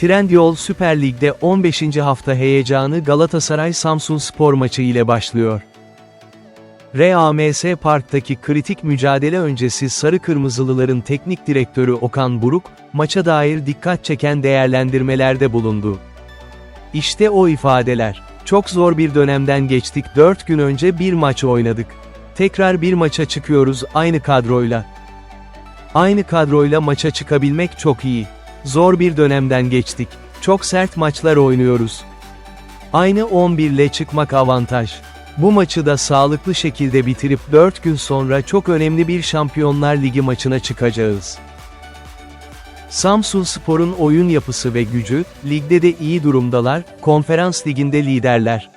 Trendyol Süper Lig'de 15. hafta heyecanı Galatasaray Samsun Spor maçı ile başlıyor. RAMS Park'taki kritik mücadele öncesi Sarı Kırmızılıların teknik direktörü Okan Buruk, maça dair dikkat çeken değerlendirmelerde bulundu. İşte o ifadeler. Çok zor bir dönemden geçtik 4 gün önce bir maç oynadık. Tekrar bir maça çıkıyoruz aynı kadroyla. Aynı kadroyla maça çıkabilmek çok iyi. Zor bir dönemden geçtik. Çok sert maçlar oynuyoruz. Aynı 11 ile çıkmak avantaj. Bu maçı da sağlıklı şekilde bitirip 4 gün sonra çok önemli bir Şampiyonlar Ligi maçına çıkacağız. Samsun Spor'un oyun yapısı ve gücü, ligde de iyi durumdalar, konferans liginde liderler.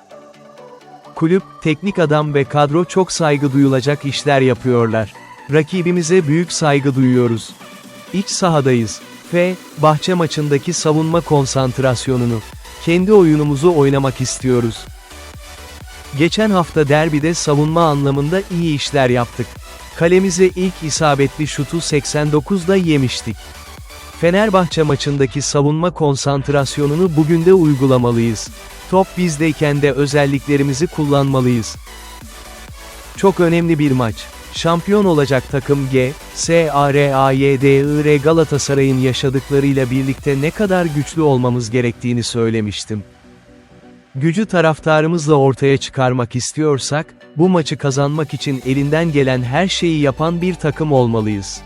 Kulüp, teknik adam ve kadro çok saygı duyulacak işler yapıyorlar. Rakibimize büyük saygı duyuyoruz. İç sahadayız. F, bahçe maçındaki savunma konsantrasyonunu. Kendi oyunumuzu oynamak istiyoruz. Geçen hafta derbide savunma anlamında iyi işler yaptık. Kalemize ilk isabetli şutu 89'da yemiştik. Fenerbahçe maçındaki savunma konsantrasyonunu bugün de uygulamalıyız. Top bizdeyken de özelliklerimizi kullanmalıyız. Çok önemli bir maç. Şampiyon olacak takım G, S, A, R, A, Y, D, I, R Galatasaray'ın yaşadıklarıyla birlikte ne kadar güçlü olmamız gerektiğini söylemiştim. Gücü taraftarımızla ortaya çıkarmak istiyorsak, bu maçı kazanmak için elinden gelen her şeyi yapan bir takım olmalıyız.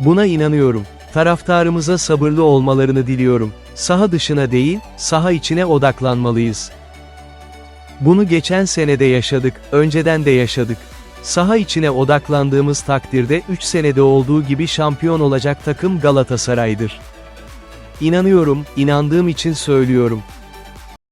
Buna inanıyorum. Taraftarımıza sabırlı olmalarını diliyorum. Saha dışına değil, saha içine odaklanmalıyız. Bunu geçen senede yaşadık, önceden de yaşadık. Saha içine odaklandığımız takdirde 3 senede olduğu gibi şampiyon olacak takım Galatasaray'dır. İnanıyorum, inandığım için söylüyorum.